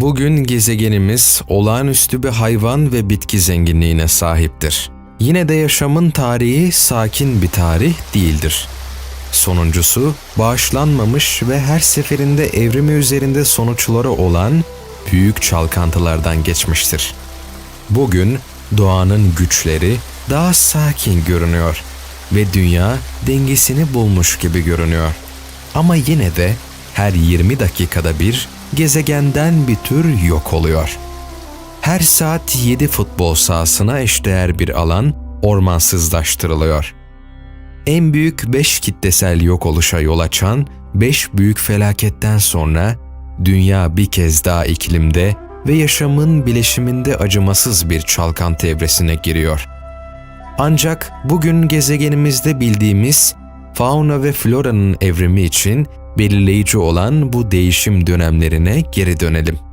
Bugün gezegenimiz olağanüstü bir hayvan ve bitki zenginliğine sahiptir. Yine de yaşamın tarihi sakin bir tarih değildir. Sonuncusu bağışlanmamış ve her seferinde evrimi üzerinde sonuçları olan büyük çalkantılardan geçmiştir. Bugün doğanın güçleri daha sakin görünüyor ve dünya dengesini bulmuş gibi görünüyor. Ama yine de her 20 dakikada bir gezegenden bir tür yok oluyor. Her saat 7 futbol sahasına eşdeğer bir alan ormansızlaştırılıyor. En büyük 5 kitlesel yok oluşa yol açan 5 büyük felaketten sonra dünya bir kez daha iklimde ve yaşamın bileşiminde acımasız bir çalkantı evresine giriyor. Ancak bugün gezegenimizde bildiğimiz fauna ve floranın evrimi için belirleyici olan bu değişim dönemlerine geri dönelim.